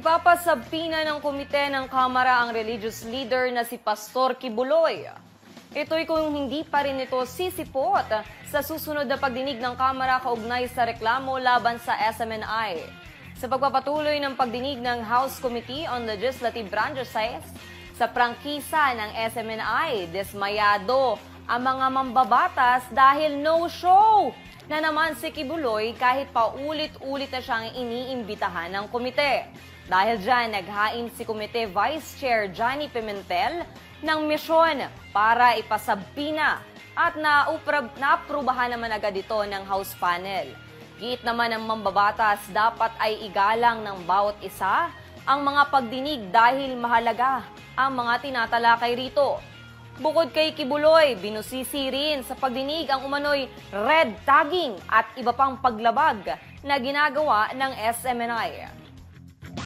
Ipapasabpina ng komite ng Kamara ang religious leader na si Pastor Kibuloy. Ito'y kung hindi pa rin ito sisipot sa susunod na pagdinig ng Kamara kaugnay sa reklamo laban sa SMNI. Sa pagpapatuloy ng pagdinig ng House Committee on Legislative Branches sa prangkisa ng SMNI, desmayado ang mga mambabatas dahil no-show na naman si Kibuloy kahit paulit-ulit na siyang iniimbitahan ng komite. Dahil dyan, naghain si Komite Vice Chair Johnny Pimentel ng misyon para ipasabpina at naaprubahan naman agad ito ng House Panel. Giit naman ng mambabatas, dapat ay igalang ng bawat isa ang mga pagdinig dahil mahalaga ang mga tinatalakay rito. Bukod kay Kibuloy, binusisi rin sa pagdinig ang umano'y red tagging at iba pang paglabag na ginagawa ng SMNI.